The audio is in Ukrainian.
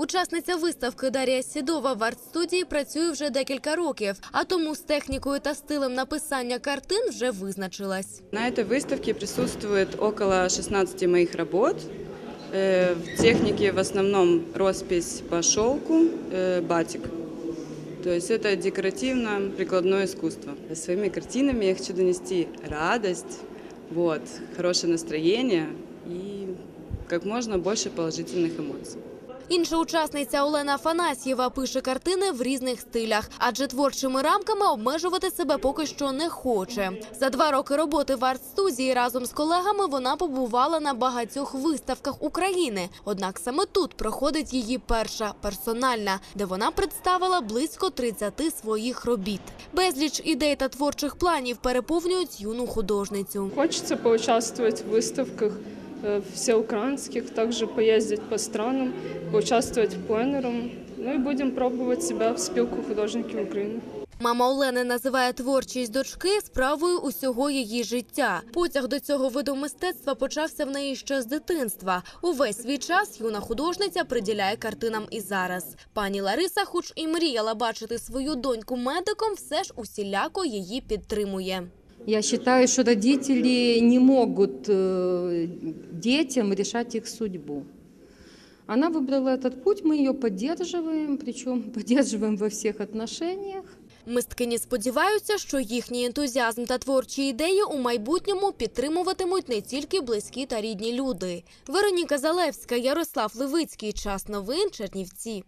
Учасниця виставки Дар'я Сідова в арт-студії працює вже декілька років, а тому з технікою та стилем написання картин вже визначилась. На этой выставке присутствует около 16 моих работ. Э, В технике в основном роспись по шелку, э, батик. То есть это декоративно-прикладное искусство. Своими картинами я хочу донести радость, вот, хорошее настроение и как можно больше положительных эмоций. Інша учасниця Олена Афанасьєва пише картини в різних стилях, адже творчими рамками обмежувати себе поки що не хоче. За два роки роботи в арт-студії разом з колегами вона побувала на багатьох виставках України. Однак саме тут проходить її перша персональна, де вона представила близько 30 своїх робіт. Безліч ідей та творчих планів переповнюють юну художницю. Хочется поучаствовать в выставках э, всеукраинских, также поездить по странам, поучаствовать в пленером. Ну и будем пробовать себя в спилку художників України. Мама Олени називає творчість дочки справою усього її життя. Потяг до цього виду мистецтва почався в неї ще з дитинства. Увесь свій час юна художниця приділяє картинам і зараз. Пані Лариса, хоч і мріяла бачити свою доньку медиком, все ж усіляко її підтримує. Я считаю, что родители не могут э, детям решать их судьбу. Она выбрала этот путь, мы ее поддерживаем, причем поддерживаем во всех отношениях. Мисткині сподіваються, що їхній ентузіазм та творчі ідеї у майбутньому підтримуватимуть не тільки близькі та рідні люди. Вероніка Залевська, Ярослав Левицький. Час новин Чернівці.